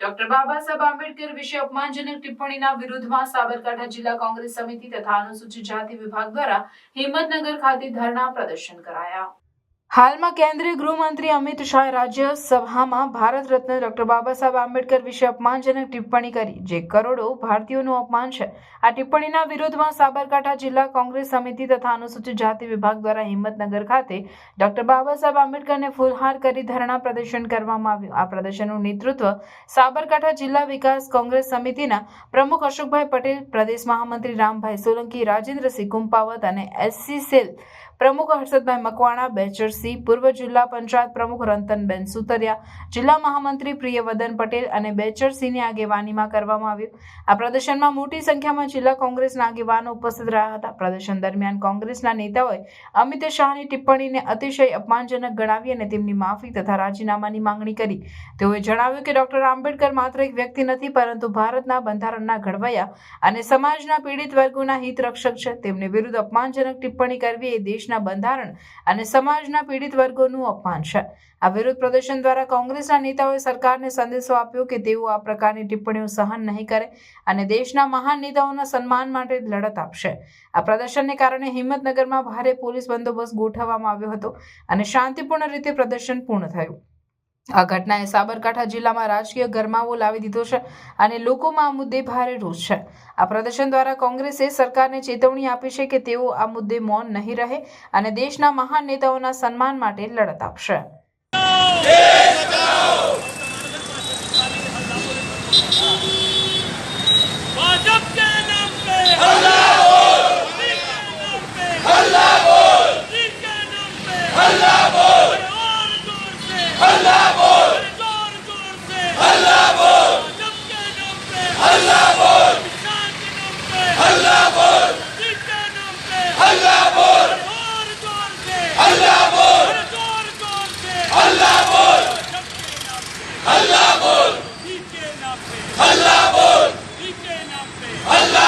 Doctor Baba Saheb Ambedkar વિશે અપમાનજનક ટિપ્પણીના વિરુદ્ધમાં સાબરકાંઠા જિલ્લા કોંગ્રેસ સમિતિ તથા અનુસૂચિત જાતિ વિભાગ દ્વારા હિંમતનગર ખાતે ધરણા પ્રદર્શન કરાયા. હાલમાં કેન્દ્રીય ગૃહમંત્રી અમિત શાહ રાજ્યસભામાં ભારત રત્ન ડોક્ટર બાબા સાહેબ આંબેડકર વિશે અપમાનજનક ટિપ્પણી કરી, જે કરોડો ભારતીયોનું અપમાન છે. આ ટિપ્પણીના વિરોધમાં સાબરકાંઠા જિલ્લા કોંગ્રેસ સમિતિ તથા અનુસૂચિત જાતિ વિભાગ દ્વારા હિંમતનગર ખાતે ડોક્ટર બાબા સાહેબ આંબેડકરને ફૂલહાર કરી ધરણા પ્રદર્શન કરવામાં આવ્યું. આ પ્રદર્શનનું નેતૃત્વ સાબરકાંઠા જિલ્લા વિકાસ કોંગ્રેસ સમિતિના પ્રમુખ અશોકભાઈ પટેલ, પ્રદેશ મહામંત્રી રામભાઈ સોલંકી, રાજેન્દ્રસિંહ કુંપાવત અને એસસી સેલ પ્રમુખ હર્ષદભાઈ મકવાણા બેચરસી પૂર્વ જિલ્લા પંચાયત પ્રમુખ રંતનબેન સુતરિયા, જિલ્લા મહામંત્રી પ્રિયવદન પટેલ અને બેચરસીની આગેવાનીમાં કરવામાં આવ્યું. આ પ્રદર્શનમાં મોટી સંખ્યામાં જિલ્લા કોંગ્રેસના આગેવાનો ઉપસ્થિત રહ્યા હતા. પ્રદર્શન દરમિયાન કોંગ્રેસના નેતાઓએ અમિત શાહની ટિપ્પણીને અતિશય અપમાનજનક ગણાવી અને તેમની માફી તથા રાજીનામાની માંગણી કરી. તેઓએ જણાવ્યું કે ડોક્ટર આંબેડકર માત્ર એક વ્યક્તિ નથી, પરંતુ ભારતના બંધારણના ઘડવૈયા અને સમાજના પીડિત વર્ગોના હિત રક્ષક છે. તેમની વિરુદ્ધ અપમાનજનક ટિપ્પણી કરવી એ દેશના બંધારણ અને સમાજના પીડિત વર્ગોનું અપમાન છે. આ વિરોધ પ્રદર્શન દ્વારા કોંગ્રેસના નેતાઓએ સરકારને સંદેશો આપ્યો કે તેઓ આ પ્રકારની ટિપ્પણીઓ સહન નહીં કરે અને દેશના મહાન નેતાઓના સન્માન માટે લડત આપશે. આ પ્રદર્શનને કારણે હિંમતનગરમાં ભારે પોલીસ બંદોબસ્ત ગોઠવવામાં આવ્યો હતો અને શાંતિપૂર્ણ રીતે પ્રદર્શન પૂર્ણ થયું. આ ઘટનાએ સાબરકાંઠા જિલ્લામાં રાજકીય ગરમાવો લાવી દીધો છે અને લોકોમાં આ મુદ્દે ભારે રોષ છે. આ પ્રદર્શન દ્વારા કોંગ્રેસે સરકારને ચેતવણી આપી છે કે તેઓ આ મુદ્દે મૌન નહીં રહે અને દેશના મહાન નેતાઓના સન્માન માટે લડત આપશે. Allah हल्ला बोल मोदी के नाम पे हल्ला बोल मोदी के नाम पे हल्ला